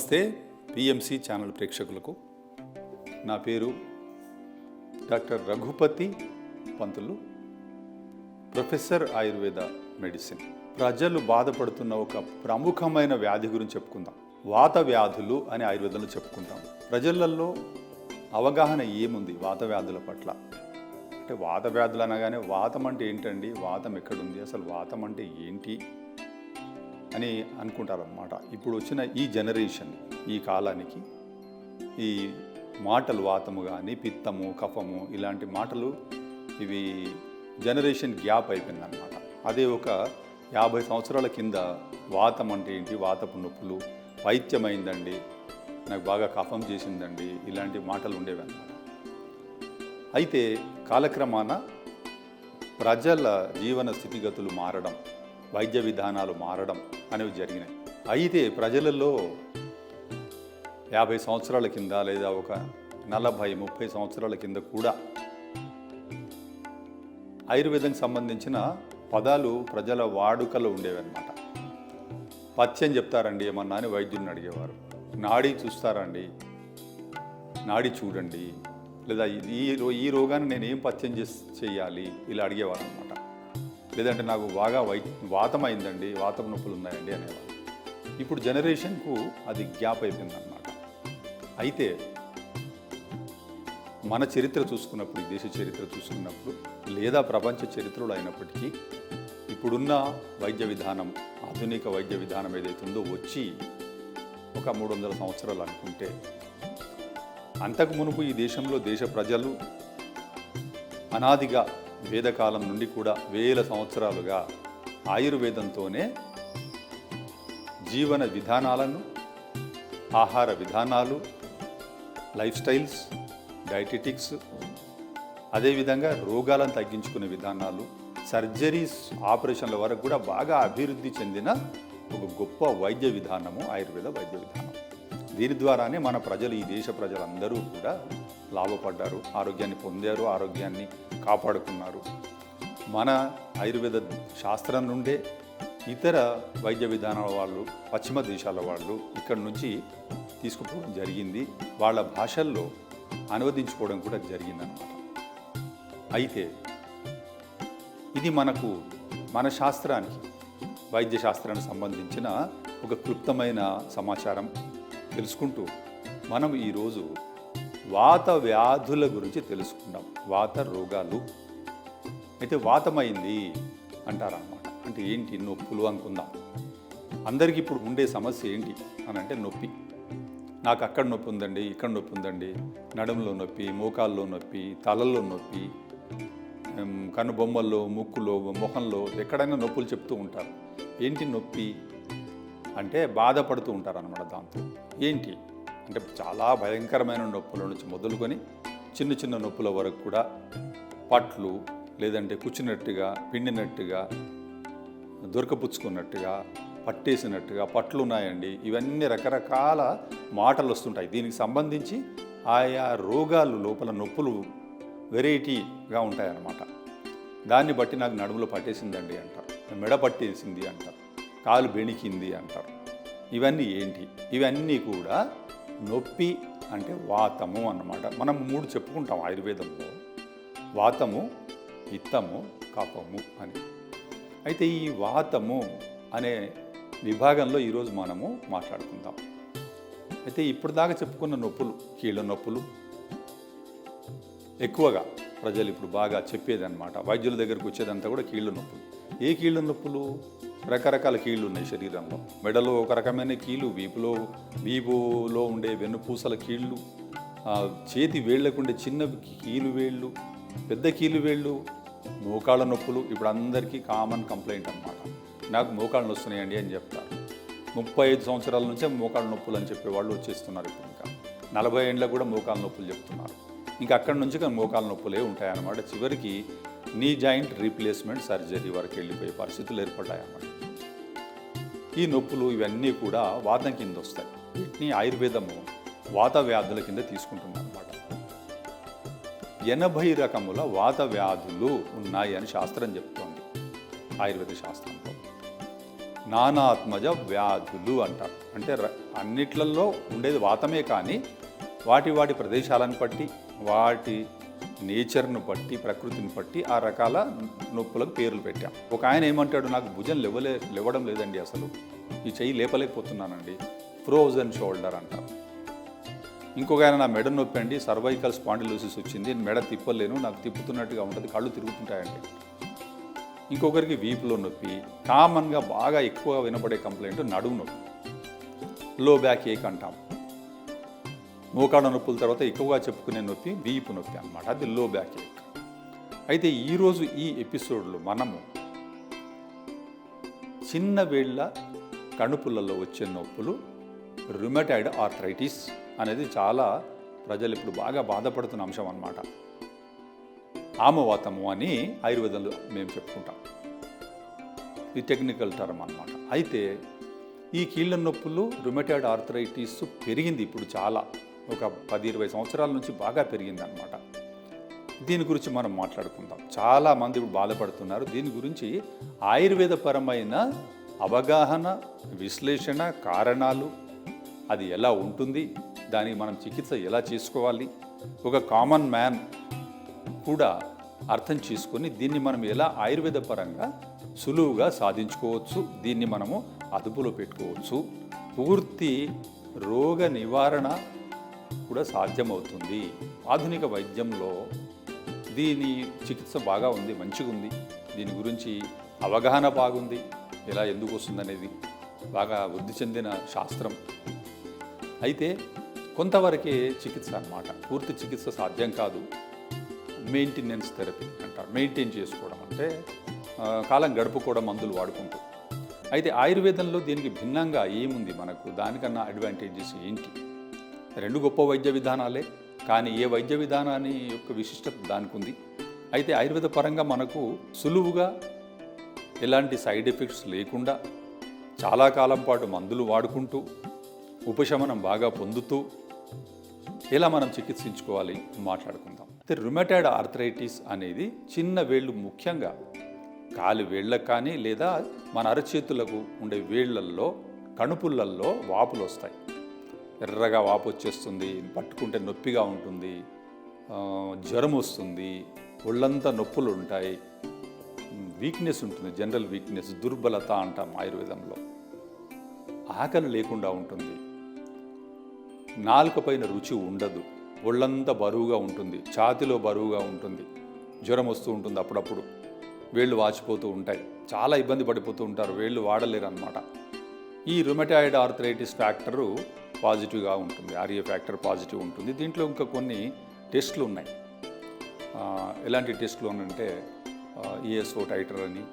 నమస్తే PMC channel ప్రేక్షకులకు. నా పేరు doctor Raghupati Pantulu professor Ayurveda medicine. ప్రజలు బాధపడుతున్న ఒక ప్రముఖమైన వ్యాధి గురించి చెప్పుకుందాం. వాత వ్యాధులు అని ఆయుర్వేదంలో చెప్పుకుంటాం. ప్రజలలో అవగాహన ఏముంది వాత వ్యాధుల పట్ల? అంటే వాత వ్యాధులు అనగానే వాతం అంటే ఏంటండి? వాతం ఎక్కడుంది? అసలు వాతం అంటే ఏంటి? అని అనుకుంటారన్నమాట. ఇప్పుడు వచ్చిన ఈ జనరేషన్ ఈ కాలానికి ఈ మాటలు వాతము కానీ పిత్తము కఫము ఇలాంటి మాటలు ఇవి జనరేషన్ గ్యాప్ అయిపోయిందన్నమాట. అదే ఒక యాభై సంవత్సరాల కింద వాతం అంటే ఏంటి? వాతపు నొప్పులు పైత్యమైందండి నాకు బాగా కఫం చేసిందండి ఇలాంటి మాటలు ఉండేవి అన్నమాట అయితే కాలక్రమాన ప్రజల జీవన స్థితిగతులు మారడం వైద్య విధానాలు మారడం అనేవి జరిగినాయి. అయితే ప్రజలలో యాభై సంవత్సరాల కింద లేదా ఒక నలభై ముప్పై సంవత్సరాల కింద కూడా ఆయుర్వేదం సంబంధించిన పదాలు ప్రజల వాడుకలో ఉండేవన్నమాట. పత్యం చెప్తారండి ఏమన్నా అని వైద్యుడిని అడిగేవారు. నాడి చూస్తారండి నాడి చూడండి లేదా ఈ రో ఈ రోగాన్ని నేను ఏం పత్యం చేసి చేయాలి ఇలా అడిగేవారు అనమాట లేదంటే నాకు బాగా వై వాతం అయిందండి వాతం నొప్పులు ఉన్నాయండి అనేవాళ్ళు. ఇప్పుడు జనరేషన్కు అది గ్యాప్ అయిపోయిందన్నమాట. అయితే మన చరిత్ర చూసుకున్నప్పుడు ఈ దేశ చరిత్ర చూసుకున్నప్పుడు లేదా ప్రపంచ చరిత్రలో అయినప్పటికీ ఇప్పుడున్న వైద్య విధానం ఆధునిక వైద్య విధానం ఏదైతే ఉందో వచ్చి ఒక మూడు వందల సంవత్సరాలు అనుకుంటే అంతకు మునుపు ఈ దేశంలో దేశ ప్రజలు అనాదిగా వేదకాలం నుండి కూడా వేల సంవత్సరాలుగా ఆయుర్వేదంతోనే జీవన విధానాలను ఆహార విధానాలు లైఫ్ స్టైల్స్ డైటెటిక్స్ అదేవిధంగా రోగాలను తగ్గించుకునే విధానాలు సర్జరీస్ ఆపరేషన్ల వరకు కూడా బాగా అభివృద్ధి చెందిన ఒక గొప్ప వైద్య విధానము ఆయుర్వేద వైద్య విధానం. దీని ద్వారానే మన ప్రజలు ఈ దేశ ప్రజలందరూ కూడా లాభపడ్డారు ఆరోగ్యాన్ని పొందారు ఆరోగ్యాన్ని కాపాడుకున్నారు. మన ఆయుర్వేద శాస్త్రం నుండే ఇతర వైద్య విధానాల వాళ్ళు పశ్చిమ దేశాల వాళ్ళు ఇక్కడి నుంచి తీసుకుపోవడం జరిగింది. వాళ్ళ భాషల్లో అనువదించుకోవడం కూడా జరిగిందనమాట అయితే ఇది మనకు మన శాస్త్రానికి వైద్య శాస్త్రానికి సంబంధించిన ఒక క్లుప్తమైన సమాచారం తెలుసుకుంటూ మనం ఈరోజు వాత వ్యాధుల గురించి తెలుసుకుందాం. వాత రోగాలు. అయితే వాతమైంది అంటారన్నమాట. అంటే ఏంటి నొప్పులు అనుకుందాం. అందరికీ ఇప్పుడు ఉండే సమస్య ఏంటి అని అంటే నొప్పి. నాకు అక్కడ నొప్పి ఉందండి ఇక్కడ నొప్పి ఉందండి. నడుములో నొప్పి మోకాల్లో నొప్పి తలల్లో నొప్పి కనుబొమ్మల్లో ముక్కులో ముఖంలో ఎక్కడైనా నొప్పులు చెప్తూ ఉంటారు. ఏంటి నొప్పి? అంటే బాధపడుతూ ఉంటారు అనమాట దాంతో. ఏంటి? అంటే చాలా భయంకరమైన నొప్పుల నుంచి మొదలుకొని చిన్న చిన్న నొప్పుల వరకు కూడా పట్లు లేదంటే కూర్చున్నట్టుగా పిండినట్టుగా దొరకపుచ్చుకున్నట్టుగా పట్టేసినట్టుగా పట్లు ఉన్నాయండి. ఇవన్నీ రకరకాల మాటలు వస్తుంటాయి. దీనికి సంబంధించి ఆయా రోగాలు లోపల నొప్పులు వెరైటీగా ఉంటాయన్నమాట. దాన్ని బట్టి నాకు నడుములో పట్టేసిందండి అంటారు. మెడ పట్టేసింది అంటారు. కాలు బెణికింది అంటారు. ఇవన్నీ ఏంటి? ఇవన్నీ కూడా నొప్పి అంటే వాతము అన్నమాట. మనం మూడు చెప్పుకుంటాం ఆయుర్వేదంలో. వాతము పిత్తము కఫము అని. అయితే ఈ వాతము అనే విభాగంలో ఈరోజు మనము మాట్లాడుకుందాం. అయితే ఇప్పుడు దాకా చెప్పుకున్న నొప్పులు కీళ్ళ నొప్పులు ఎక్కువగా ప్రజలు ఇప్పుడు బాగా చెప్పేదన్నమాట. వైద్యుల దగ్గరకు వచ్చేదంతా కూడా కీళ్ళ నొప్పులు. ఏ కీళ్ళ నొప్పులు? రకరకాల కీళ్ళు ఉన్నాయి శరీరంలో. మెడలో ఒక రకమైన కీళ్ళు వీపులో వీపులో ఉండే వెన్నుపూసల కీళ్ళు చేతి వేళ్ళకుండే చిన్న కీలు వేళ్ళు పెద్ద కీలు వేళ్ళు మోకాళ్ళ నొప్పులు ఇప్పుడు అందరికీ కామన్ కంప్లైంట్ అన్నమాట. నాకు మోకాళ్ళు వస్తున్నాయండి అని చెప్తారు ముప్పై ఐదు సంవత్సరాల నుంచే మోకాళ్ళ నొప్పులు అని చెప్పే వాళ్ళు వచ్చేస్తున్నారు ఇప్పుడు ఇంకా. నలభై ఏళ్ళకు కూడా మోకాళ్ళ నొప్పులు చెప్తున్నారు. ఇంకా అక్కడి నుంచి కానీ మోకాళ్ళ నొప్పులే ఉంటాయన్నమాట. చివరికి నీ జాయింట్ రీప్లేస్మెంట్ సర్జరీ వరకు వెళ్ళిపోయే పరిస్థితులు ఏర్పడ్డాయన్నమాట. ఈ నొప్పులు ఇవన్నీ కూడా వాతం కింద వస్తాయి. వీటిని ఆయుర్వేదము వాత వ్యాధుల కింద తీసుకుంటుందన్నమాట. ఎనభై రకముల వాత వ్యాధులు ఉన్నాయి అని శాస్త్రం చెప్తోంది. ఆయుర్వేద శాస్త్రంలో. నానాత్మజ వ్యాధులు అంటారు. అంటే ర- అన్నిట్లలో ఉండేది వాతమే కానీ వాటి వాటి ప్రదేశాలను బట్టి వాటి నేచర్ను బట్టి ప్రకృతిని బట్టి ఆ రకాల నొప్పులకు పేర్లు పెట్టాం. ఒక ఆయన ఏమంటాడు నాకు భుజం లేవలే లేవడం లేదండి అసలు. ఈ చెయ్యి లేపలేకపోతున్నానండి. ఫ్రోజన్ షోల్డర్ అంట ఇంకొక ఆయన నా మెడ నొప్పి అండి. సర్వైకల్ స్పాండిలోసిస్ వచ్చింది. నేను మెడ తిప్పలేను. నాకు తిప్పుతున్నట్టుగా ఉంటుంది. కళ్ళు తిరుగుతుంటాయండి. ఇంకొకరికి వీపులో నొప్పి. కామన్గా బాగా ఎక్కువ వినపడే కంప్లైంట్ నడుము నొప్పి. లో బ్యాక్ ఏక్ అంటాం. మోకాళ్ళ నొప్పుల తర్వాత ఎక్కువగా చెప్పుకునే నొప్పి వీపు నొప్పి అనమాట అది లో బ్యాక్ ఏక్ అయితే ఈరోజు ఈ ఎపిసోడ్లో మనము చిన్న వేళ్ళ కణుపులలో వచ్చే నొప్పులు రుమటాయిడ్ ఆర్థరైటిస్ అనేది చాలా ప్రజలు ఇప్పుడు బాగా బాధపడుతున్న అంశం అనమాట ఆమవాతము అని ఆయుర్వేదంలో మేము చెప్పుకుంటాం. ఇది టెక్నికల్ టర్మ్ అనమాట అయితే ఈ కీళ్ళ నొప్పులు రుమటైడ్ ఆర్థరైటిస్ పెరిగింది ఇప్పుడు చాలా. ఒక పది ఇరవై సంవత్సరాల నుంచి బాగా పెరిగింది అనమాట దీని గురించి మనం మాట్లాడుకుందాం. చాలా మంది ఇప్పుడు బాధపడుతున్నారు. దీని గురించి ఆయుర్వేదపరమైన అవగాహన విశ్లేషణ కారణాలు అది ఎలా ఉంటుంది దానికి మనం చికిత్స ఎలా చేసుకోవాలి ఒక కామన్ మ్యాన్ కూడా అర్థం చేసుకొని దీన్ని మనం ఎలా ఆయుర్వేద పరంగా సులువుగా సాధించుకోవచ్చు దీన్ని మనము అదుపులో పెట్టుకోవచ్చు. పూర్తి రోగ నివారణ కూడా సాధ్యమవుతుంది. ఆధునిక వైద్యంలో దీని చికిత్స బాగా ఉంది మంచిగా ఉంది. దీని గురించి అవగాహన బాగుంది. ఇలా ఎందుకు వస్తుందనేది బాగా వృద్ధి చెందిన శాస్త్రం. అయితే కొంతవరకే చికిత్స అన్నమాట. పూర్తి చికిత్స సాధ్యం కాదు. మెయింటెనెన్స్ థెరపీ అంటారు. మెయింటైన్ చేసుకోవడం అంటే కాలం గడుపుకోవడం మందులు వాడుకుంటూ. అయితే ఆయుర్వేదంలో దీనికి భిన్నంగా ఏముంది మనకు? దానికన్నా అడ్వాంటేజెస్ ఏంటి? రెండు గొప్ప వైద్య విధానాలే కానీ ఏ వైద్య విధానాన్ని యొక్క విశిష్టత దానికి ఉంది అయితే ఆయుర్వేద పరంగా మనకు సులువుగా ఎలాంటి సైడ్ ఎఫెక్ట్స్ లేకుండా చాలా కాలం పాటు మందులు వాడుకుంటూ ఉపశమనం బాగా పొందుతూ ఎలా మనం చికిత్సించుకోవాలి మాట్లాడుకుందాం. అయితే రుమటాయిడ్ ఆర్థరైటిస్ అనేది చిన్న వేళ్ళు ముఖ్యంగా కాలి వేళ్ళకు కానీ లేదా మన అరచేతులకు ఉండే వేళ్ళల్లో కణుపులల్లో వాపులు వస్తాయి ఎర్రగా వాపు వచ్చేస్తుంది పట్టుకుంటే నొప్పిగా ఉంటుంది జ్వరం వస్తుంది ఒళ్ళంతా నొప్పులు ఉంటాయి. వీక్నెస్ ఉంటుంది జనరల్ వీక్నెస్ దుర్బలత అంటాం ఆయుర్వేదంలో. ఆకలి లేకుండా ఉంటుంది. నాలుక పైన రుచి ఉండదు. ఒళ్ళంతా బరువుగా ఉంటుంది ఛాతిలో బరువుగా ఉంటుంది. జ్వరం వస్తూ ఉంటుంది అప్పుడప్పుడు. వేళ్ళు వాచిపోతూ ఉంటాయి. చాలా ఇబ్బంది పడిపోతూ ఉంటారు. వేళ్ళు వాడలేరు అనమాట ఈ రుమటాయిడ్ ఆర్థరైటిస్ ఫ్యాక్టరు పాజిటివ్గా ఉంటుంది ఆర్ఏ ఫ్యాక్టర్ పాజిటివ్ ఉంటుంది. దీంట్లో ఇంకా కొన్ని టెస్ట్లు ఉన్నాయి. ఎలాంటి టెస్ట్లు అంటే ఈఎస్ఓ టైటర్ అని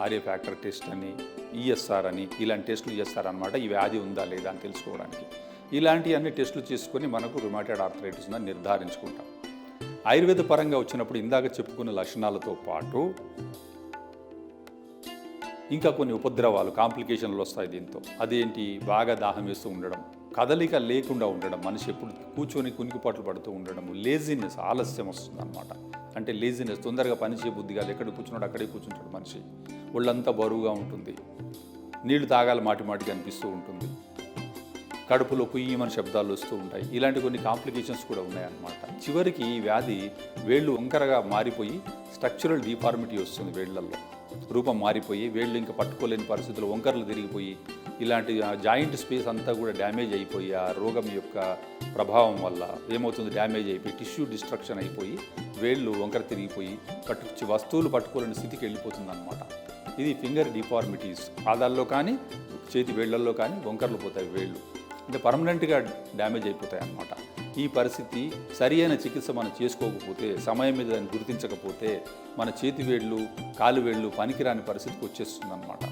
ఆర్ఏ ఫ్యాక్టర్ టెస్ట్ అని ఈఎస్ఆర్ అని ఇలాంటి టెస్టులు చేస్తారనమాట ఈ వ్యాధి ఉందా లేదా అని తెలుసుకోవడానికి. ఇలాంటి అన్ని టెస్టులు చేసుకొని మనకు రుమాటైడ్ ఆర్థరైటిస్ ఉందని నిర్ధారించుకుంటాం. ఆయుర్వేద పరంగా వచ్చినప్పుడు ఇందాక చెప్పుకున్న లక్షణాలతో పాటు ఇంకా కొన్ని ఉపద్రవాలు కాంప్లికేషన్లు వస్తాయి దీంతో. అదేంటి? బాగా దాహం వేస్తూ ఉండడం. కదలిక లేకుండా ఉండడం మనిషి ఎప్పుడు కూర్చొని కునికిపాట్లు పడుతూ ఉండడం లేజినెస్ ఆలస్యం వస్తుంది అనమాట అంటే లేజినెస్ తొందరగా పని చేయ బుద్ధి కాదు. ఎక్కడ కూర్చున్నాడు అక్కడే కూర్చుంటాడు మనిషి. ఒళ్ళంతా బరువుగా ఉంటుంది. నీళ్ళు తాగాలి మాటి మాటికి అనిపిస్తూ ఉంటుంది. కడుపులో కుయ్యమని శబ్దాలు వస్తూ ఉంటాయి. ఇలాంటి కొన్ని కాంప్లికేషన్స్ కూడా ఉన్నాయన్నమాట. చివరికి ఈ వ్యాధి వేళ్ళు వంకరగా మారిపోయి స్ట్రక్చరల్ డిఫార్మిటీ వస్తుంది వేళ్ళల్లో. రూపం మారిపోయి వేళ్ళు ఇంకా పట్టుకోలేని పరిస్థితులు వంకరలు తిరిగిపోయి ఇలాంటి జాయింట్ స్పేస్ అంతా కూడా డ్యామేజ్ అయిపోయి ఆ రోగం యొక్క ప్రభావం వల్ల ఏమవుతుంది? డ్యామేజ్ అయిపోయి టిష్యూ డిస్ట్రక్షన్ అయిపోయి వేళ్ళు వంకర తిరిగిపోయి పట్టు వస్తువులు పట్టుకోలేని స్థితికి వెళ్ళిపోతుంది అనమాట ఇది ఫింగర్ డిఫార్మిటీస్. పాదాల్లో కానీ చేతి వేళ్ళల్లో కానీ వంకర్లు పోతాయి వేళ్ళు. అంటే పర్మనెంట్గా డ్యామేజ్ అయిపోతాయి అన్నమాట ఈ పరిస్థితి సరి అయిన చికిత్స మనం చేసుకోకపోతే సమయం మీద దాన్ని గుర్తించకపోతే మన చేతి వేళ్ళు కాలు వేళ్ళు పనికిరాని పరిస్థితికి వచ్చేస్తుంది అనమాట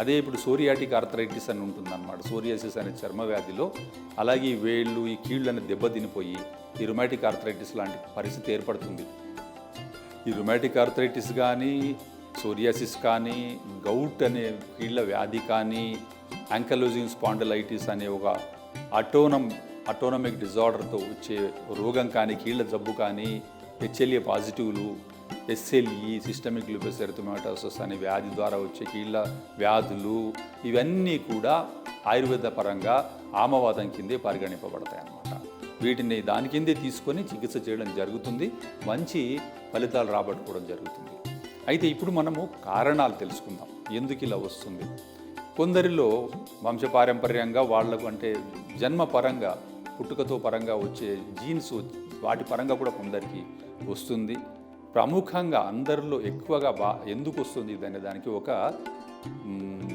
అదే ఇప్పుడు సోరియాటిక్ ఆర్థరైటిస్ అని ఉంటుందన్నమాట. సోరియాసిస్ అనే చర్మ వ్యాధిలో అలాగే ఈ వేళ్ళు ఈ కీళ్ళని దెబ్బతినిపోయి ఈ రుమాటిక్ ఆర్థరైటిస్ లాంటి పరిస్థితి ఏర్పడుతుంది. ఈ రుమాటిక్ ఆర్థరైటిస్ కానీ సోరియాసిస్ కానీ గౌట్ అనే కీళ్ళ వ్యాధి కానీ యాంకలోజింగ్ స్పాండలైటిస్ అనే ఒక అటోనం అటోనమిక్ డిజార్డర్తో వచ్చే రోగం కానీ కీళ్ళ జబ్బు కానీ హెచ్ఎల్ఏ పాజిటివ్లు ఎస్ఎల్ఈ సిస్టమిక్ లూపస్ ఎరిథమాటోసస్ అనే వ్యాధి ద్వారా వచ్చే కీళ్ళ వ్యాధులు ఇవన్నీ కూడా ఆయుర్వేద పరంగా ఆమవాదం కిందే పరిగణింపబడతాయి అన్నమాట. వీటిని దాని కిందే తీసుకొని చికిత్స చేయడం జరుగుతుంది. మంచి ఫలితాలు రాబట్టుకోవడం జరుగుతుంది. అయితే ఇప్పుడు మనము కారణాలు తెలుసుకుందాం. ఎందుకు ఇలా వస్తుంది? కొందరిలో వంశపారంపర్యంగా వాళ్ళకు అంటే జన్మపరంగా పుట్టుకతో పరంగా వచ్చే జీన్స్ వాటి పరంగా కూడా కొందరికి వస్తుంది. ప్రముఖంగా అందరిలో ఎక్కువగా బా ఎందుకు వస్తుంది అనే దానికి ఒక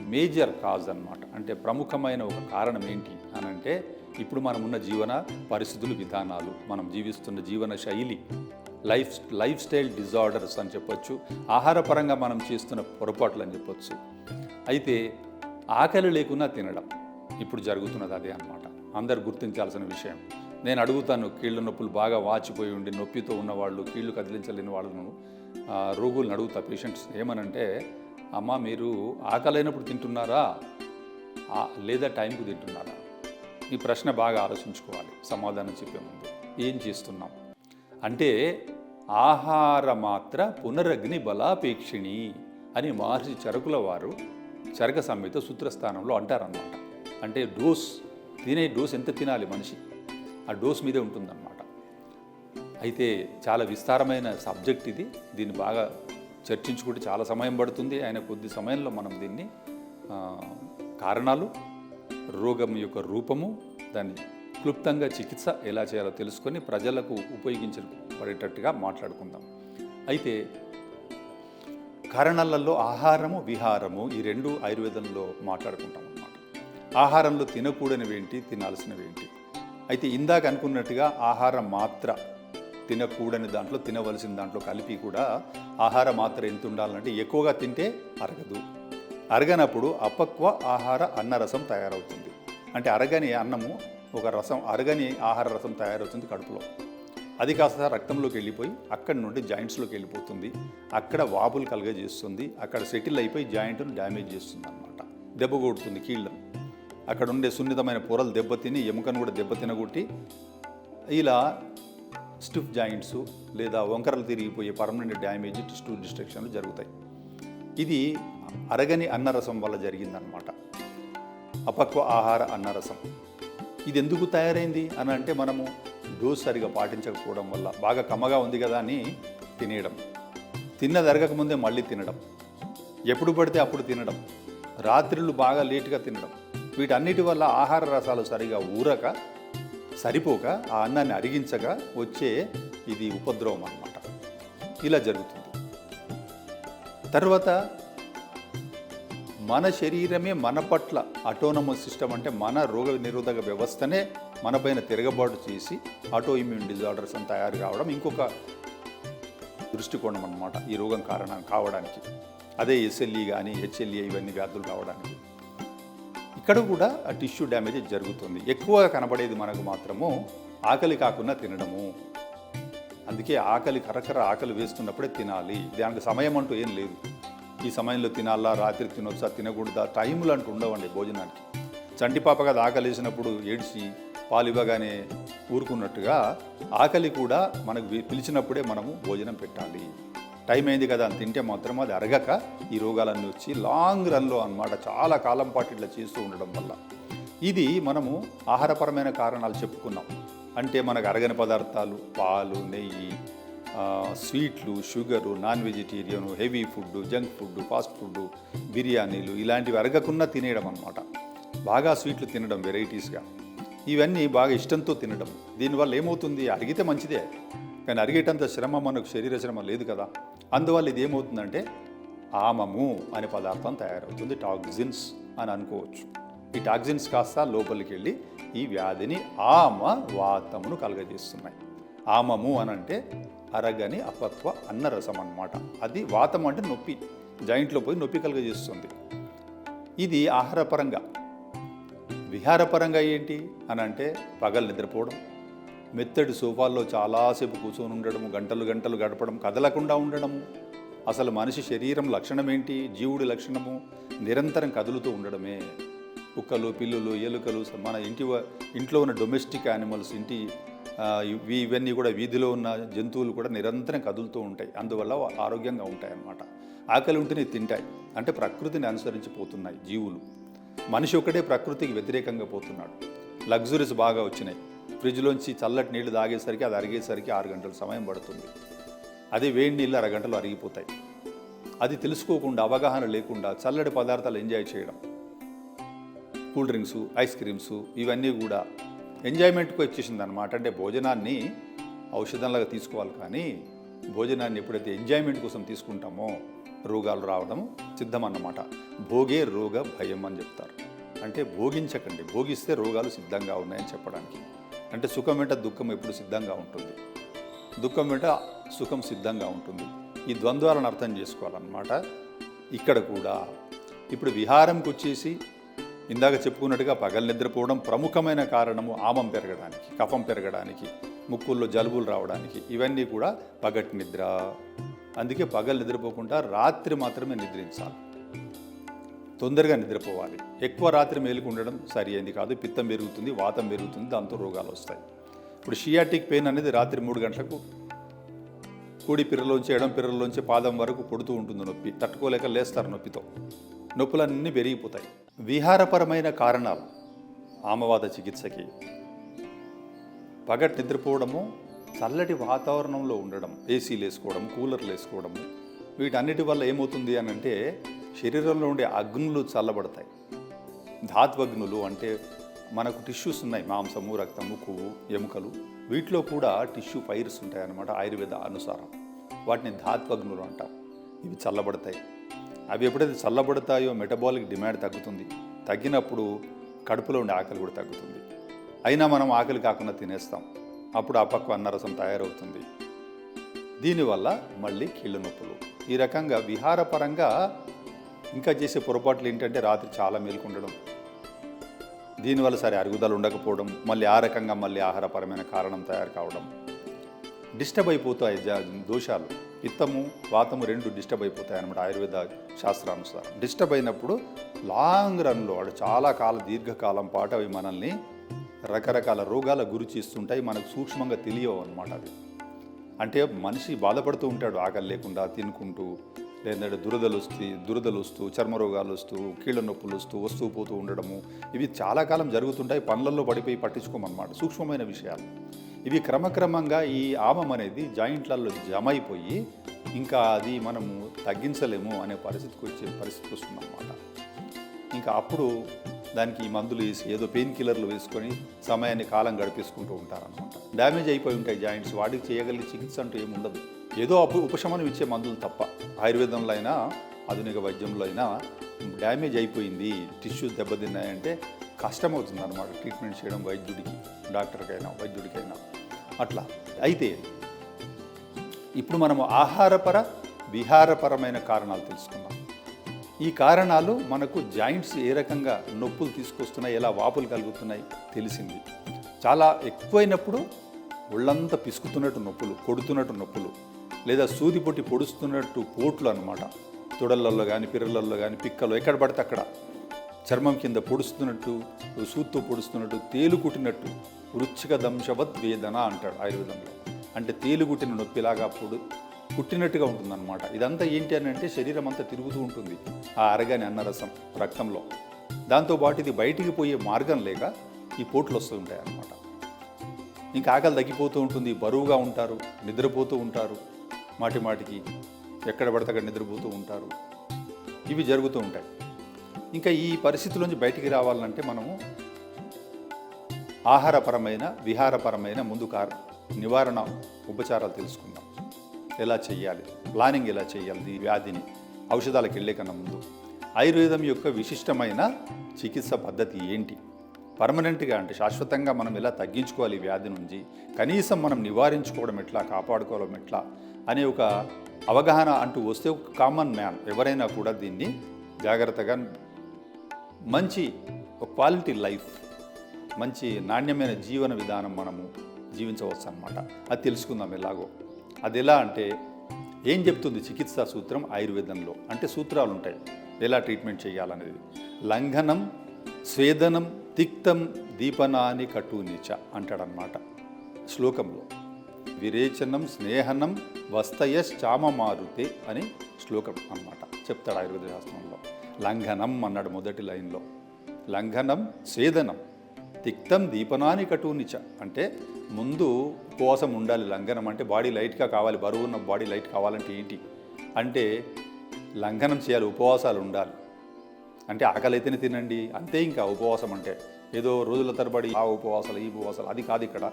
మేజర్ కాజ్ అన్నమాట. అంటే ప్రముఖమైన ఒక కారణం ఏంటి అని అంటే ఇప్పుడు మనం ఉన్న జీవన పరిస్థితులు విధానాలు మనం జీవిస్తున్న జీవన శైలి లైఫ్ లైఫ్ స్టైల్ డిజార్డర్స్ అని చెప్పొచ్చు ఆహారపరంగా మనం చేస్తున్న పొరపాట్లు అని చెప్పొచ్చు. అయితే ఆకలి లేకున్నా తినడం ఇప్పుడు జరుగుతున్నది అదే అన్నమాట. అందరు గుర్తించాల్సిన విషయం. నేను అడుగుతాను కీళ్ళ నొప్పులు బాగా వాచిపోయి ఉండి నొప్పితో ఉన్నవాళ్ళు కీళ్ళు కదిలించలేని వాళ్ళను రోగులను అడుగుతా పేషెంట్స్ ఏమనంటే అమ్మ మీరు ఆకలైనప్పుడు తింటున్నారా? లేదా టైంకు తింటున్నారా? ఈ ప్రశ్న బాగా ఆలోచించుకోవాలి సమాధానం చెప్పే ముందు. ఏం చేస్తున్నాం? అంటే ఆహార మాత్ర పునరగ్ని బలాపేక్షిణి అని మహర్షి చరకుల వారు చరక సంహిత సూత్రస్థానంలో అంటారన్నమాట. అంటే డోస్ తినే డోస్ ఎంత తినాలి మనిషి? ఆ డోస్ మీదే ఉంటుందన్నమాట. అయితే చాలా విస్తారమైన సబ్జెక్ట్ ఇది. దీన్ని బాగా చర్చించుకుంటే చాలా సమయం పడుతుంది. ఆయన కొద్ది సమయంలో మనం దీన్ని కారణాలు రోగం యొక్క రూపము దాన్ని క్లుప్తంగా చికిత్స ఎలా చేయాలో తెలుసుకొని ప్రజలకు ఉపయోగించబడేటట్టుగా మాట్లాడుకుందాం. అయితే కారణాలలో ఆహారము విహారము ఈ రెండు ఆయుర్వేదంలో మాట్లాడుకుంటాం. ఆహారంలో తినకూడనివేంటి తినాల్సినవేంటి అయితే ఇందాక అనుకున్నట్టుగా ఆహారం మాత్ర తినకూడని దాంట్లో తినవలసిన దాంట్లో కలిపి కూడా ఆహార మాత్ర ఎంత ఉండాలంటే ఎక్కువగా తింటే అరగదు. అరగనప్పుడు అపక్వ ఆహార అన్నరసం తయారవుతుంది. అంటే అరగని అన్నము ఒక రసం అరగని ఆహార రసం తయారవుతుంది కడుపులో. అది కాస్త రక్తంలోకి వెళ్ళిపోయి అక్కడి నుండి జాయింట్స్లోకి వెళ్ళిపోతుంది. అక్కడ వాపులు కలగజేస్తుంది. అక్కడ సెటిల్ అయిపోయి జాయింట్ను డ్యామేజ్ చేస్తుంది అనమాట దెబ్బ కొడుతుంది కీళ్ళను అక్కడ ఉండే సున్నితమైన పొరలు దెబ్బతిని ఎముకను కూడా దెబ్బతినగొట్టి ఇలా స్టిఫ్ జాయింట్స్ లేదా వంకరలు తిరిగిపోయే పర్మనెంట్ డ్యామేజ్ టిస్టూ డిస్ట్రక్షన్లు జరుగుతాయి. ఇది అరగని అన్నరసం వల్ల జరిగిందనమాట అపక్వ ఆహార అన్నరసం. ఇది ఎందుకు తయారైంది అని అంటే మనము డోస్ సరిగా పాటించకపోవడం వల్ల బాగా కమ్మగా ఉంది కదా అని తినేయడం. తిన్న జరగకముందే మళ్ళీ తినడం. ఎప్పుడు పడితే అప్పుడు తినడం. రాత్రులు బాగా లేటుగా తినడం. వీటన్నిటి వల్ల ఆహార రసాలు సరిగా ఊరక సరిపోక ఆ అన్నాన్ని అరిగించగా వచ్చే ఇది ఉపద్రవం అన్నమాట. ఇలా జరుగుతుంది. తర్వాత మన శరీరమే మన పట్ల అటోనమస్ సిస్టమ్ అంటే మన రోగ నిరోధక వ్యవస్థనే మనపైన తిరగబాటు చేసి ఆటో ఇమ్యూన్ డిజార్డర్స్ అని తయారు కావడం ఇంకొక దృష్టికోణం అనమాట ఈ రోగం కారణం కావడానికి. అదే ఎస్ఎల్ఈ కానీ హెచ్ఎల్ఈ ఇవన్నీ వ్యాధులు కావడానికి. ఇక్కడ కూడా ఆ టిష్యూ డ్యామేజ్ జరుగుతుంది. ఎక్కువగా కనబడేది మనకు మాత్రము ఆకలి కాకుండా తినడము. అందుకే ఆకలి కరకర ఆకలి వేస్తున్నప్పుడే తినాలి. దానికి సమయం అంటూ ఏం లేదు. ఈ సమయంలో తినాలా రాత్రి తినొచ్చా తినకూడదా టైంలు అంటూ ఉండవండి భోజనానికి. చంటిపాప కదా ఆకలి వేసినప్పుడు ఏడ్చి పాలు ఇవ్వగానే ఊరుకున్నట్టుగా ఆకలి కూడా మనకు పిలిచినప్పుడే మనము భోజనం పెట్టాలి. టైం అయింది కదా అని తింటే మాత్రం అది అరగక ఈ రోగాలన్నీ వచ్చి లాంగ్ రన్లో అన్నమాట. చాలా కాలం పాటు ఇట్లా చేస్తూ ఉండడం వల్ల. ఇది మనము ఆహారపరమైన కారణాలు చెప్పుకున్నాం. అంటే మనకు అరగని పదార్థాలు పాలు నెయ్యి స్వీట్లు sugar non vegetarian heavy food junk food fast food బిర్యానీలు ఇలాంటివి అరగకుండా తినేయడం అనమాట బాగా స్వీట్లు తినడం వెరైటీస్గా. ఇవన్నీ బాగా ఇష్టంతో తినడం. దీనివల్ల ఏమవుతుంది? అరిగితే మంచిదే. కానీ అరిగేటంత శ్రమ మనకు శరీర శ్రమ లేదు కదా. అందువల్ల ఇది ఏమవుతుందంటే ఆమము అనే పదార్థం తయారవుతుంది టాక్సిన్స్ అని అనుకోవచ్చు. ఈ టాక్సిన్స్ కాస్త లోపలికి వెళ్ళి ఈ వ్యాధిని ఆమ వాతమును కలగజేస్తున్నాయి. ఆమము అని అంటే అరగని అపత్వ అన్నరసం అన్నమాట. అది వాతం అంటే నొప్పి. జాయింట్లో పోయి నొప్పి కలుగజేస్తుంది. ఇది ఆహారపరంగా. విహారపరంగా ఏంటి అని అంటే పగలు నిద్రపోవడం. మెత్తడి సోఫాల్లో చాలాసేపు కూర్చొని ఉండడం గంటలు గంటలు గడపడం కదలకుండా ఉండడము. అసలు మనిషి శరీరం లక్షణం ఏంటి? జీవుడి లక్షణము? నిరంతరం కదులుతూ ఉండడమే. కుక్కలు పిల్లులు ఎలుకలు మన ఇంటి ఇంట్లో ఉన్న డొమెస్టిక్ యానిమల్స్ ఇంటి ఇవన్నీ కూడా వీధిలో ఉన్న జంతువులు కూడా నిరంతరం కదులుతూ ఉంటాయి. అందువల్ల ఆరోగ్యంగా ఉంటాయి అన్నమాట ఆకలి ఉంటేనే తింటాయి. అంటే ప్రకృతిని అనుసరించి పోతున్నాయి జీవులు. మనిషి ఒకటే ప్రకృతికి వ్యతిరేకంగా పోతున్నాడు. లగ్జరీస్ బాగా వచ్చినాయి. ఫ్రిడ్జ్లోంచి చల్లటి నీళ్ళు తాగేసరికి అది అరిగేసరికి ఆరు గంటల సమయం పడుతుంది. అదే వేడి నీళ్ళు అరగంటలు అరిగిపోతాయి. అది తెలుసుకోకుండా అవగాహన లేకుండా చల్లటి పదార్థాలు ఎంజాయ్ చేయడం. కూల్ డ్రింక్స్ ఐస్ క్రీమ్స్ ఇవన్నీ కూడా ఎంజాయ్మెంట్కి వచ్చేసింది అనమాట అంటే భోజనాన్ని ఔషధంలాగా తీసుకోవాలి కానీ భోజనాన్ని ఎప్పుడైతే ఎంజాయ్మెంట్ కోసం తీసుకుంటామో రోగాలు రావడం సిద్ధం అన్నమాట భోగే రోగ భయం అని చెప్తారు. అంటే భోగించకండి. భోగిస్తే రోగాలు సిద్ధంగా ఉన్నాయని చెప్పడానికి. అంటే సుఖం వెంట దుఃఖం ఎప్పుడు సిద్ధంగా ఉంటుంది. దుఃఖం వెంట సుఖం సిద్ధంగా ఉంటుంది. ఈ ద్వంద్వాలను అర్థం చేసుకోవాలన్నమాట. ఇక్కడ కూడా ఇప్పుడు విహారంకి వచ్చేసి ఇందాక చెప్పుకున్నట్టుగా పగలు నిద్రపోవడం ప్రముఖమైన కారణము ఆమం పెరగడానికి కఫం పెరగడానికి ముక్కుల్లో జలుబులు రావడానికి ఇవన్నీ కూడా పగటి నిద్ర. అందుకే పగలు నిద్రపోకుండా రాత్రి మాత్రమే నిద్రించాలి. తొందరగా నిద్రపోవాలి. ఎక్కువ రాత్రి మేలుకు ఉండడం సరి అయింది కాదు. పిత్తం పెరుగుతుంది వాతం పెరుగుతుంది దాంతో రోగాలు వస్తాయి. ఇప్పుడు షియాటిక్ పెయిన్ అనేది రాత్రి మూడు గంటలకు కూడి పిర్రలోంచి ఎడం పిర్రలోంచి పాదం వరకు కొడుతూ ఉంటుంది నొప్పి. తట్టుకోలేక లేస్తారు నొప్పితో. నొప్పులన్నీ పెరిగిపోతాయి. విహారపరమైన కారణాలు ఆమవాద చికిత్సకి. పగటి నిద్రపోవడము చల్లటి వాతావరణంలో ఉండడం ఏసీలు వేసుకోవడం కూలర్లు వేసుకోవడము వీటన్నిటి వల్ల ఏమవుతుంది అని అంటే శరీరంలో ఉండే అగ్నులు చల్లబడతాయి. ధాత్వగ్నులు అంటే మనకు టిష్యూస్ ఉన్నాయి మాంసము రక్తము కొవ్వు ఎముకలు. వీటిలో కూడా టిష్యూ ఫైర్స్ ఉంటాయన్నమాట ఆయుర్వేద అనుసారం. వాటిని ధాత్వగ్నులు అంటాం. ఇవి చల్లబడతాయి. అవి ఎప్పుడైతే చల్లబడతాయో మెటబాలిక్ డిమాండ్ తగ్గుతుంది. తగ్గినప్పుడు కడుపులో ఉండే ఆకలి కూడా తగ్గుతుంది. అయినా మనం ఆకలి కాకుండా తినేస్తాం. అప్పుడు అపక్వ అన్నరసం తయారవుతుంది. దీనివల్ల మళ్ళీ కీళ్ళ నొప్పులు. ఈ రకంగా విహారపరంగా ఇంకా చేసే పొరపాట్లు ఏంటంటే రాత్రి చాలా మేలుకుండడం. దీనివల్ల సరే అరుగుదల ఉండకపోవడం మళ్ళీ ఆ రకంగా మళ్ళీ ఆహారపరమైన కారణం తయారు కావడం. డిస్టర్బ్ అయిపోతాయి దోషాలు. పిత్తము వాతము రెండు డిస్టర్బ్ అయిపోతాయి అనమాట ఆయుర్వేద శాస్త్రానుసారం. డిస్టర్బ్ అయినప్పుడు లాంగ్ రన్లో వాడు చాలా కాలం దీర్ఘకాలం పాటు అవి మనల్ని రకరకాల రోగాల గురి చేస్తుంటాయి మనకు సూక్ష్మంగా తెలియవు అనమాట అవి అంటే మనిషి బాధపడుతూ ఉంటాడు ఆకలి లేకుండా తినుకుంటూ లేదంటే దురదలు వస్తూ దురదలు వస్తూ చర్మరోగాలు వస్తూ కీళ్ళ నొప్పులు వస్తూ వస్తూ పోతూ ఉండడము ఇవి చాలా కాలం జరుగుతుంటాయి పనులలో పడిపోయి పట్టించుకోమన్నమాట. సూక్ష్మమైన విషయాలు. ఇవి క్రమక్రమంగా ఈ ఆమం అనేది జాయింట్లలో జమ అయిపోయి ఇంకా అది మనము తగ్గించలేము అనే పరిస్థితికి వచ్చే పరిస్థితికి వస్తుందన్నమాట. ఇంకా అప్పుడు దానికి ఈ మందులు వేసి ఏదో పెయిన్ కిల్లర్లు వేసుకొని సమయాన్ని కాలం గడిపేసుకుంటూ ఉంటారనమాట డ్యామేజ్ అయిపోయి ఉంటాయి జాయింట్స్ వాటికి చేయగలిగే చికిత్స అంటూ ఏమి ఉండదు. ఏదో అప్పు ఉపశమనం ఇచ్చే మందులు తప్ప ఆయుర్వేదంలో అయినా ఆధునిక వైద్యంలో అయినా డ్యామేజ్ అయిపోయింది టిష్యూస్ దెబ్బతిన్నాయంటే కష్టమవుతుంది అనమాట ట్రీట్మెంట్ చేయడం వైద్యుడికి డాక్టర్కైనా వైద్యుడికైనా. అట్లా. అయితే ఇప్పుడు మనము ఆహారపర విహారపరమైన కారణాలు తెలుసుకున్నాం ఈ కారణాలు మనకు జాయింట్స్ ఏ రకంగా నొప్పులు తీసుకొస్తున్నాయి ఎలా వాపులు కలుగుతున్నాయి తెలిసింది. చాలా ఎక్కువైనప్పుడు ఒళ్ళంతా పిసుకుతున్నట్టు నొప్పులు కొడుతున్నట్టు నొప్పులు లేదా సూది పొట్టి పొడుస్తున్నట్టు పోట్లు అనమాట తొడలల్లో కానీ పిర్రలల్లో కానీ పిక్కలు ఎక్కడ పడితే అక్కడ చర్మం కింద పొడుస్తున్నట్టు సూత్తో పొడుస్తున్నట్టు తేలుకుట్టినట్టు వృచ్చిక దంశవద్వేదన అంటాడు ఆయుర్వేదంలో. అంటే తేలుగుట్టిన నొప్పిలాగా పొడు కుట్టినట్టుగా ఉంటుందన్నమాట. ఇదంతా ఏంటి అని అంటే శరీరం అంతా తిరుగుతూ ఉంటుంది ఆ అరగని అన్నరసం రక్తంలో. దాంతోపాటు ఇది బయటికి పోయే మార్గం లేక ఈ పోట్లు వస్తూ ఉంటాయి అన్నమాట ఇంకా ఆకలి తగ్గిపోతూ ఉంటుంది బరువుగా ఉంటారు నిద్రపోతూ ఉంటారు మాటి మాటికి ఎక్కడ పడితే అక్కడ నిద్రపోతూ ఉంటారు. ఇవి జరుగుతూ ఉంటాయి. ఇంకా ఈ పరిస్థితిలోంచి బయటికి రావాలంటే మనము ఆహారపరమైన విహారపరమైన ముందు కార నివారణ ఉపచారాలు తెలుసుకుందాం. ఎలా చేయాలి ప్లానింగ్ ఎలా చేయాలి ఈ వ్యాధిని ఔషధాలకు వెళ్ళే కన్నా ముందు. ఆయుర్వేదం యొక్క విశిష్టమైన చికిత్స పద్ధతి ఏంటి? పర్మనెంట్గా అంటే శాశ్వతంగా మనం ఎలా తగ్గించుకోవాలి ఈ వ్యాధి నుంచి? కనీసం మనం నివారించుకోవడం ఎట్లా? కాపాడుకోవడం ఎట్లా? అనే ఒక అవగాహన అంటూ వస్తే ఒక కామన్ మ్యాన్ ఎవరైనా కూడా దీన్ని జాగ్రత్తగా మంచి ఒక క్వాలిటీ లైఫ్ మంచి నాణ్యమైన జీవన విధానం మనము జీవించవచ్చు అనమాట అది తెలుసుకుందాం ఎలాగో. అది ఎలా అంటే ఏం చెప్తుంది చికిత్సా సూత్రం ఆయుర్వేదంలో? అంటే సూత్రాలు ఉంటాయి. ఎలా ట్రీట్మెంట్ చేయాలనేది. లంఘనం స్వేదనం తిక్తం దీపనాని కటూనిచ అంటాడనమాట శ్లోకంలో. విరేచనం స్నేహనం వస్తయశ్చామమారుతే అని శ్లోకం అన్నమాట చెప్తాడు ఆయుర్వేద శాస్త్రంలో. లంఘనం అన్నాడు మొదటి లైన్లో. లంఘనం స్వేదనం. తిక్తం దీపనాని కటూనిచ అంటే ముందు ఉపవాసం ఉండాలి లంఘనం అంటే బాడీ లైట్గా కావాలి బరువు ఉన్న బాడీ లైట్ కావాలంటే ఏంటి? అంటే లంఘనం చేయాలి ఉపవాసాలు ఉండాలి. అంటే ఆకలి అయితేనే తినండి అంతే ఇంకా ఉపవాసం అంటే. ఏదో రోజుల తరబడి ఆ ఉపవాసాలు ఈ ఉపవాసాలు అది కాదు ఇక్కడ.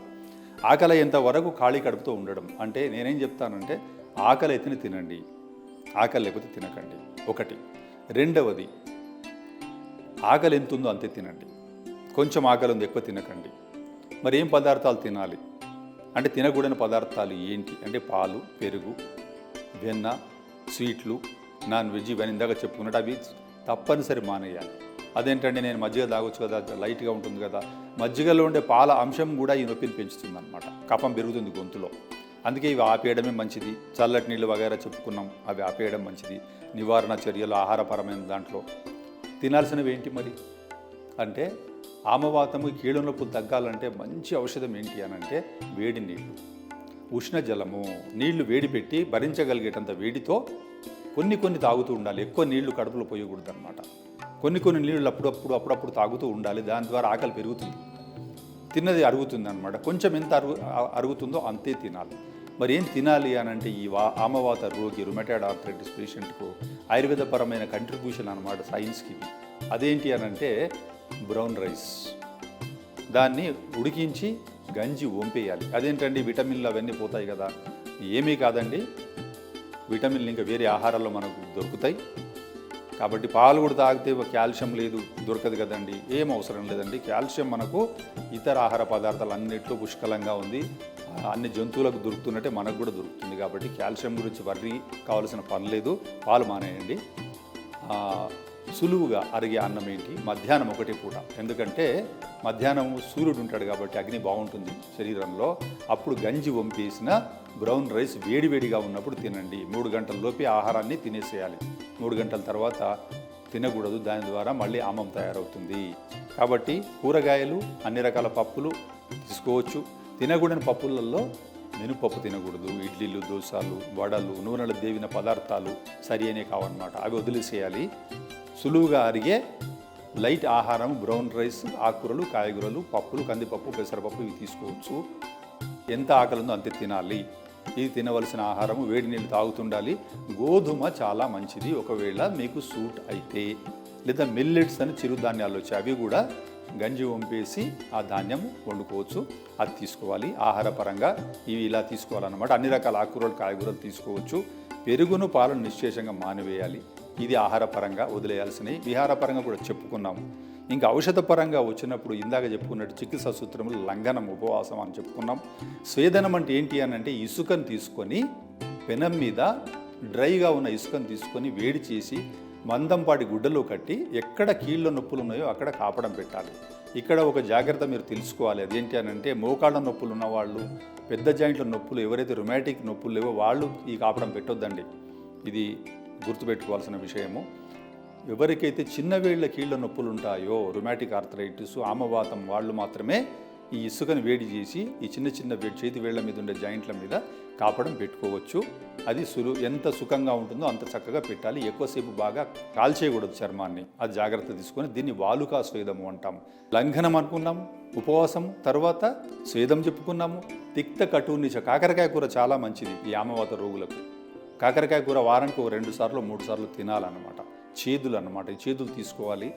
ఆకలి అయ్యేంత వరకు ఖాళీ కడుపుతో ఉండడం. అంటే నేనేం చెప్తానంటే ఆకలి అయితేనే తినండి ఆకలి లేకపోతే తినకండి. ఒకటి. రెండవది ఆకలి ఎంత ఉందో అంతే తినండి. కొంచెం ఆకలి ఉంది ఎక్కువ తినకండి. మరి ఏం పదార్థాలు తినాలి? అంటే తినకూడని పదార్థాలు ఏంటి? అంటే పాలు పెరుగు వెన్న స్వీట్లు నాన్ వెజ్ ఇవన్నీ ఇందాక చెప్పుకున్నట్టు అవి తప్పనిసరి మానేయాలి. అదేంటంటే నేను మజ్జిగ తాగొచ్చు కదా లైట్గా ఉంటుంది కదా మజ్జిగలో ఉండే పాల అంశం కూడా ఈ నొప్పిని పెంచుతుంది అనమాట కఫం పెరుగుతుంది గొంతులో. అందుకే ఇవి ఆపేయడమే మంచిది. చల్లటి నీళ్ళు వగైరా చెప్పుకున్నాం అవి ఆపేయడం మంచిది. నివారణ చర్యలు ఆహారపరమైన దాంట్లో. తినాల్సినవి ఏంటి మరి? అంటే ఆమవాతము కీళ్ళ నొప్పులు తగ్గాలంటే మంచి ఔషధం ఏంటి అని అంటే వేడి నీళ్ళు. ఉష్ణ జలము నీళ్ళు వేడి పెట్టి భరించగలిగేటంత వేడితో కొన్ని కొన్ని తాగుతూ ఉండాలి. ఎక్కువ నీళ్ళు కడుపులో పోయకూడదు అనమాట కొన్ని కొన్ని నీళ్ళు అప్పుడప్పుడు అప్పుడప్పుడు తాగుతూ ఉండాలి. దాని ద్వారా ఆకలి పెరుగుతుంది. తిన్నది అరుగుతుంది అనమాట కొంచెం ఎంత అరుగు అరుగుతుందో అంతే తినాలి. మరి ఏం తినాలి అని అంటే ఈ వా ఆమవాత రోగి రుమెటాయిడ్ ఆర్థరైటిస్ పేషెంట్కు ఆయుర్వేదపరమైన కంట్రిబ్యూషన్ అనమాట సైన్స్కి అదేంటి అని అంటే బ్రౌన్ రైస్. దాన్ని ఉడికించి గంజి వంపేయాలి. అదేంటండి విటమిన్లు అవన్నీ పోతాయి కదా. ఏమీ కాదండి. విటమిన్లు ఇంకా వేరే ఆహారాల్లో మనకు దొరుకుతాయి. కాబట్టి పాలు కూడా తాగితే కాల్షియం లేదు దొరకదు కదండి. ఏం అవసరం లేదండి. కాల్షియం మనకు ఇతర ఆహార పదార్థాలు అన్నిట్లో పుష్కలంగా ఉంది. అన్ని జంతువులకు దొరుకుతున్నట్టే మనకు కూడా దొరుకుతుంది. కాబట్టి కాల్షియం గురించి వర్రీ కావాల్సిన పని లేదు. పాలు మానేయండి. సులువుగా అరిగే అన్నం ఏంటి? మధ్యాహ్నం ఒకటి పూట. ఎందుకంటే మధ్యాహ్నం సూర్యుడు ఉంటాడు కాబట్టి అగ్ని బాగుంటుంది శరీరంలో. అప్పుడు గంజి వంపేసిన బ్రౌన్ రైస్ వేడివేడిగా ఉన్నప్పుడు తినండి. మూడు గంటల లోపే ఆహారాన్ని తినేసేయాలి. మూడు గంటల తర్వాత తినకూడదు. దాని ద్వారా మళ్ళీ ఆమం తయారవుతుంది. కాబట్టి కూరగాయలు అన్ని రకాల పప్పులు తీసుకోవచ్చు. తినకూడని పప్పులలో మినపప్పు తినకూడదు. ఇడ్లీలు దోశలు వడలు నూనెలు దేవిన పదార్థాలు సరి అయినవి కావన్నమాట. అవి వదిలేసేయాలి. సులువుగా అరిగే లైట్ ఆహారం బ్రౌన్ రైస్ ఆకుకూరలు కాయగూరలు పప్పులు కందిపప్పు పెసరపప్పు ఇవి తీసుకోవచ్చు. ఎంత ఆకలి ఉందో అంతే తినాలి. ఇది తినవలసిన ఆహారం వేడి నీళ్ళు తాగుతుండాలి. గోధుమ చాలా మంచిది. ఒకవేళ మీకు సూట్ అయితే లేదా మిల్లెట్స్ అని చిరుధాన్యాలు వచ్చాయి అవి కూడా గంజి వంపేసి ఆ ధాన్యం వండుకోవచ్చు. అది తీసుకోవాలి. ఆహారపరంగా ఇవి ఇలా తీసుకోవాలన్నమాట. అన్ని రకాల ఆకుకూరలు కాయగూరలు తీసుకోవచ్చు. పెరుగును పాలను నిశ్శేషంగా మానివేయాలి. ఇది ఆహారపరంగా వదిలేయాల్సినవి. విహారపరంగా కూడా చెప్పుకున్నాము. ఇంకా ఔషధపరంగా వచ్చినప్పుడు ఇందాక చెప్పుకున్నట్టు చికిత్సా సూత్రములు లంఘనం ఉపవాసం అని చెప్పుకున్నాం. స్వేదనం అంటే ఏంటి అని అంటే ఇసుకను తీసుకొని పెనం మీద డ్రైగా ఉన్న ఇసుకను తీసుకొని వేడి చేసి మందంపాటి గుడ్డలో కట్టి ఎక్కడ కీళ్ళ నొప్పులు ఉన్నాయో అక్కడ కాపడం పెట్టాలి. ఇక్కడ ఒక జాగ్రత్త మీరు తెలుసుకోవాలి. అదేంటి అని అంటే మోకాళ్ళ నొప్పులు ఉన్నవాళ్ళు పెద్ద జాయింట్ల నొప్పులు ఎవరైతే రొమాటిక్ నొప్పులు లేవో వాళ్ళు ఈ కాపడం పెట్టొద్దండి. ఇది గుర్తుపెట్టుకోవాల్సిన విషయము ఎవరికైతే చిన్న వేళ్ళ కీళ్ళ నొప్పులు ఉంటాయో రొమాటిక్ ఆర్థరైటిస్ ఆమవాతం వాళ్ళు మాత్రమే ఈ ఇసుకను వేడి చేసి ఈ చిన్న చిన్న చేతి వేళ్ళ మీద ఉండే జాయింట్ల మీద కాపడం పెట్టుకోవచ్చు. అది సులు ఎంత సుఖంగా ఉంటుందో అంత చక్కగా పెట్టాలి. ఎక్కువసేపు బాగా కాల్చేయకూడదు చర్మాన్ని. అది జాగ్రత్త తీసుకొని దీన్ని వాలుకా స్వేదము అంటాం లంఘనం అనుకున్నాం ఉపవాసం తర్వాత స్వేదం చెప్పుకున్నాము. తిక్త కటూర్నిచ కాకరకాయ కూర చాలా మంచిది ఈ ఆమవాత రోగులకు. కాకరకాయ కూర వారానికి ఒక రెండు సార్లు మూడు సార్లు తినాలన్నమాట. చేదులు అన్నమాట ఈ చేదులు తీసుకోవాలి.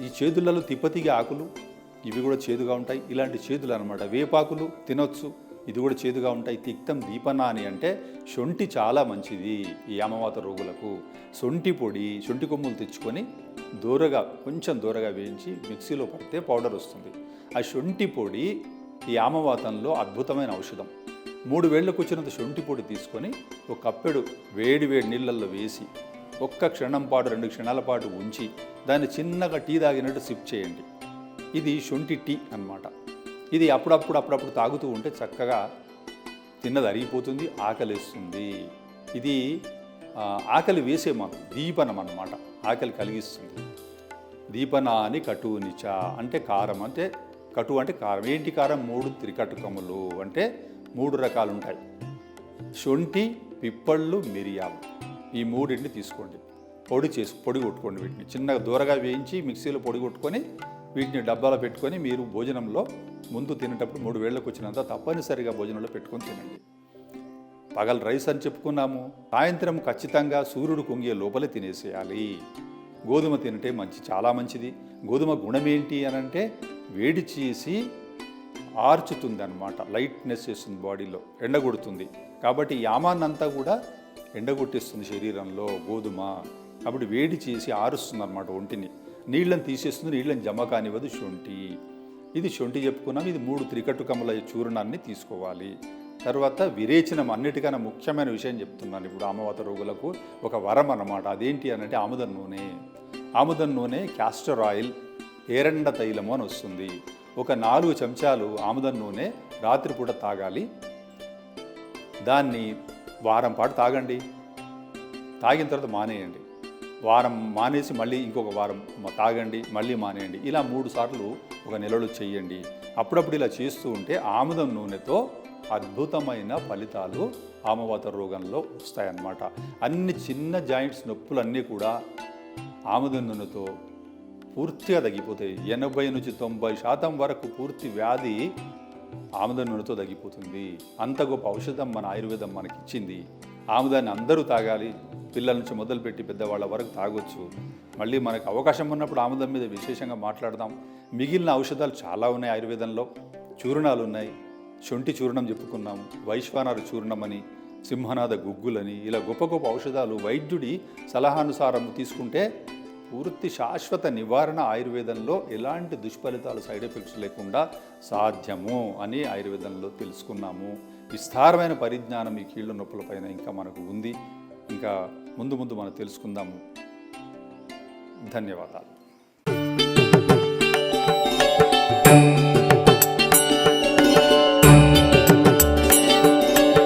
ఈ చేదులలో తిప్పతిగి ఆకులు ఇవి కూడా చేదుగా ఉంటాయి. ఇలాంటి చేదులు అనమాట వేపాకులు తినొచ్చు. ఇది కూడా చేదుగా ఉంటాయి. తిక్తం దీపనాని అంటే శొంఠి చాలా మంచిది ఈ అమవాత రోగులకు. శొంఠి పొడి శొంఠి కొమ్ములు తెచ్చుకొని దూరగా కొంచెం దూరగా వేయించి మిక్సీలో పడితే పౌడర్ వస్తుంది. ఆ శొంఠి పొడి ఈ ఆమవాతంలో అద్భుతమైన ఔషధం. మూడు వేళ్ళకు వచ్చినంత శొంఠి పొడి తీసుకొని ఒక కప్పెడు వేడి వేడి నీళ్ళల్లో వేసి ఒక్క క్షణం పాటు రెండు క్షణాల పాటు ఉంచి దాన్ని చిన్నగా టీ తాగినట్టు సిప్ చేయండి. ఇది శొంఠి టీ అన్నమాట. ఇది అప్పుడప్పుడు అప్పుడప్పుడు తాగుతూ ఉంటే చక్కగా తిన్నది అరిగిపోతుంది ఆకలిస్తుంది. ఇది ఆకలి వేసే మందు దీపనం అన్నమాట. ఆకలి కలిగిస్తుంది. దీపన అని కటూనిచ అంటే కారం అంటే కటు అంటే కారం. ఏంటి కారం? మూడు త్రికటుకములు అంటే మూడు రకాలు ఉంటాయి శొంఠి పిప్పళ్ళు మిరియాలు. ఈ మూడింటిని తీసుకోండి. పొడి చేసి పొడి కొట్టుకోండి వీటిని. చిన్నగా దూరగా వేయించి మిక్సీలో పొడి కొట్టుకొని వీటిని డబ్బాలో పెట్టుకొని మీరు భోజనంలో ముందు తినేటప్పుడు మూడు వేళ్ళకు వచ్చినంత తప్పనిసరిగా భోజనంలో పెట్టుకొని తినండి. పగలు రైస్ అని చెప్పుకున్నాము. సాయంత్రం ఖచ్చితంగా సూర్యుడు కుంగే లోపలే తినేసేయాలి. గోధుమ తింటే మంచి చాలా మంచిది. గోధుమ గుణం ఏంటి అని అంటే వేడి చేసి ఆర్చుతుంది అనమాట లైట్నెస్ చేస్తుంది బాడీలో ఎండగొడుతుంది. కాబట్టి యామాన్నంతా కూడా ఎండగొట్టేస్తుంది శరీరంలో గోధుమ. కాబట్టి వేడి చేసి ఆరుస్తుంది అనమాట ఒంటిని. నీళ్ళని తీసేస్తుంది నీళ్ళని జమ కానివ్వదు శొంఠి. ఇది శొంఠి చెప్పుకున్నాం ఇది మూడు త్రికటుకముల చూర్ణాన్ని తీసుకోవాలి. తర్వాత విరేచనం అన్నిటికన్నా ముఖ్యమైన విషయం చెప్తున్నాను. ఇప్పుడు ఆమవాత రోగులకు ఒక వరం అన్నమాట. అదేంటి అనంటే ఆముదం నూనె. ఆముదం నూనె క్యాస్టర్ ఆయిల్ ఏరండ తైలము అని వస్తుంది. ఒక నాలుగు చెంచాలు ఆముదం నూనె రాత్రిపూట తాగాలి. దాన్ని వారం పాటు తాగండి. తాగిన తర్వాత మానేయండి. వారం మానేసి మళ్ళీ ఇంకొక వారం తాగండి మళ్ళీ మానేయండి. ఇలా మూడు సార్లు ఒక నెలలో చేయండి. అప్పుడప్పుడు ఇలా చేస్తూ ఉంటే ఆముదం నూనెతో అద్భుతమైన ఫలితాలు ఆమవాత రోగంలో వస్తాయన్నమాట. అన్ని చిన్న జాయింట్స్ నొప్పులు అన్నీ కూడా ఆముదం నూనెతో పూర్తిగా తగ్గిపోతాయి ఎనభై నుంచి తొంభై శాతం వరకు పూర్తి వ్యాధి ఆముదం నూనెతో తగ్గిపోతుంది. అంత గొప్ప ఔషధం మన ఆయుర్వేదం మనకి ఇచ్చింది ఆముదాన్ని అందరూ తాగాలి పిల్లల నుంచి మొదలుపెట్టి పెద్దవాళ్ళ వరకు తాగొచ్చు. మళ్ళీ మనకు అవకాశం ఉన్నప్పుడు ఆముదం మీద విశేషంగా మాట్లాడదాం. మిగిలిన ఔషధాలు చాలా ఉన్నాయి ఆయుర్వేదంలో. చూర్ణాలు ఉన్నాయి. శొంఠి చూర్ణం చెప్పుకున్నాం వైశ్వానర చూర్ణం అని సింహనాథ గుగ్గులని ఇలా గొప్ప గొప్ప ఔషధాలు వైద్యుడి సలహానుసారం తీసుకుంటే పూర్తి శాశ్వత నివారణ ఆయుర్వేదంలో ఎలాంటి దుష్ఫలితాలు సైడ్ ఎఫెక్ట్స్ లేకుండా సాధ్యము అని ఆయుర్వేదంలో తెలుసుకున్నాము. విస్తారమైన పరిజ్ఞానం ఈ కీళ్ళ నొప్పులపైన ఇంకా మనకు ఉంది. ఇంకా ముందు ముందు మనం తెలుసుకుందాము. ధన్యవాదాలు.